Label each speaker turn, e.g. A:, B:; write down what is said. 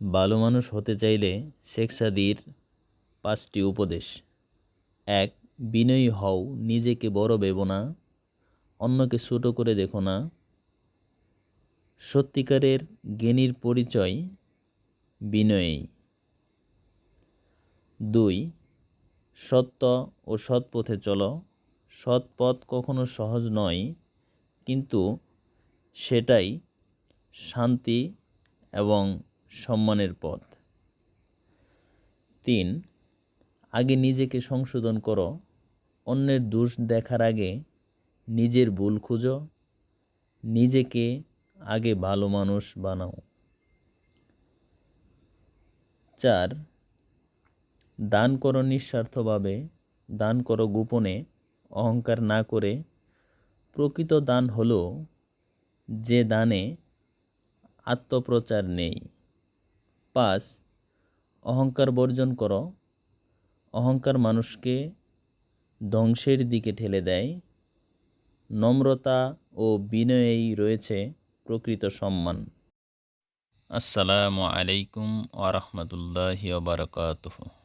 A: ভালো মানুষ হতে চাইলে শেখ সাদির পাঁচটি উপদেশ। এক, বিনয়ী হও, নিজেকে বড় ভেবো না, অন্যকে ছোট করে দেখো না। সত্যিকারের জ্ঞানীর পরিচয় বিনয়ী। দুই, সত্য ও সৎ পথে চলো। সৎ পথ কখনো সহজ নয়, কিন্তু সেটাই শান্তি এবং সম্মানের পথ। তিন, আগে নিজেকে সংশোধন করো। অন্যের দোষ দেখার আগে নিজের ভুল খুঁজো। নিজেকে আগে ভালো মানুষ বানাও। চার, দান করো নিঃস্বার্থভাবে, দান করো গোপনে, অহংকার না করে। প্রকৃত দান হলো যে দানে আত্মপ্রচার নেই। পাঁচ অহংকার বর্জন করো। অহংকার মানুষকে ধ্বংসের দিকে ঠেলে দেয়। নম্রতা ও বিনয়েই রয়েছে প্রকৃত সম্মান। আসসালামু আলাইকুম আরহামদুল্লাহ বারকাতুহু।